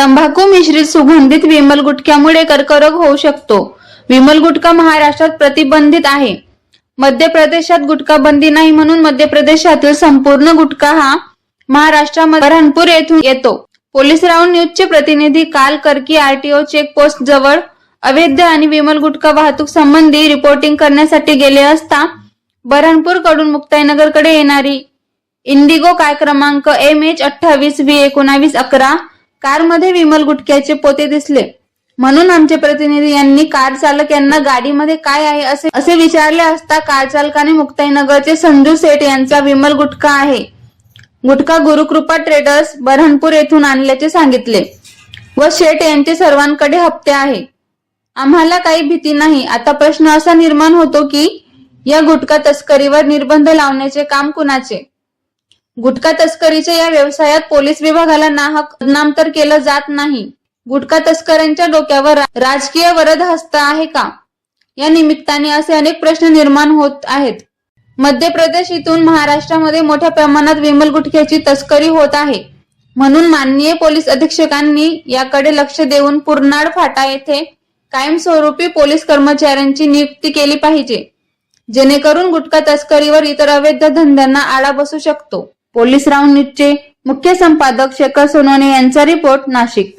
तंबाखू मिश्रित सुगंधित विमल गुटख्यामुळे कर्करोग होऊ शकतो. विमल गुटखा महाराष्ट्रात प्रतिबंधित आहे. मध्य प्रदेशात गुटखा बंदी नाही म्हणून मध्य प्रदेशातील संपूर्ण गुटखा हा महाराष्ट्रामध्ये बरहनपूर येथून येतो. पोलीस राऊंड न्यूजचे प्रतिनिधी काल करकी आरटीओ चेकपोस्ट जवळ अवैध आणि विमल गुटखा वाहतूक संबंधी रिपोर्टिंग करण्यासाठी गेले असता बरहनपूरकडून मुक्ताईनगरकडे येणारी इंडिगो काय क्रमांक एम एच अठ्ठावीस व्ही एकोणावीस अकरा कारमध्ये विमल गुटक्याचे पोते दिसले. म्हणून आमचे प्रतिनिधी यांनी कार चालक यांना गाडीमध्ये काय आहे असे असे विचारले असता कार चालकाने मुक्ताईनगरचे संजू सेठ यांचा विमल गुटखा आहे. गुटखा गुरुकृपा ट्रेडर्स बरहनपूर येथून आणल्याचे सांगितले व शेठ यांचे सर्वांकडे हप्ते आहे. आम्हाला काही भीती नाही. आता प्रश्न असा निर्माण होतो की या गुटखा तस्करीवर निर्बंध लावण्याचे काम कुणाचे? गुटखा तस्करीच्या या व्यवसायात पोलीस विभागाला नाहक बदनाम तर केलं जात नाही. गुटखा तस्करांच्या डोक्यावर राजकीय वरद हस्त आहे का? या निमित्ताने असे अनेक प्रश्न निर्माण होत आहेत. मध्य प्रदेश इथून महाराष्ट्रामध्ये मोठ्या प्रमाणात विमल गुटख्याची तस्करी होत आहे. म्हणून माननीय पोलीस अधीक्षकांनी याकडे लक्ष देऊन पुरनाड फाटा येथे कायमस्वरूपी पोलीस कर्मचाऱ्यांची नियुक्ती केली पाहिजे. जेणेकरून गुटखा तस्करीवर इतर अवैध धंद्यांना आळा बसू शकतो. पोलीस राऊंड न्यूजचे मुख्य संपादक शेखर सोनवणे यांचा रिपोर्ट नाशिक.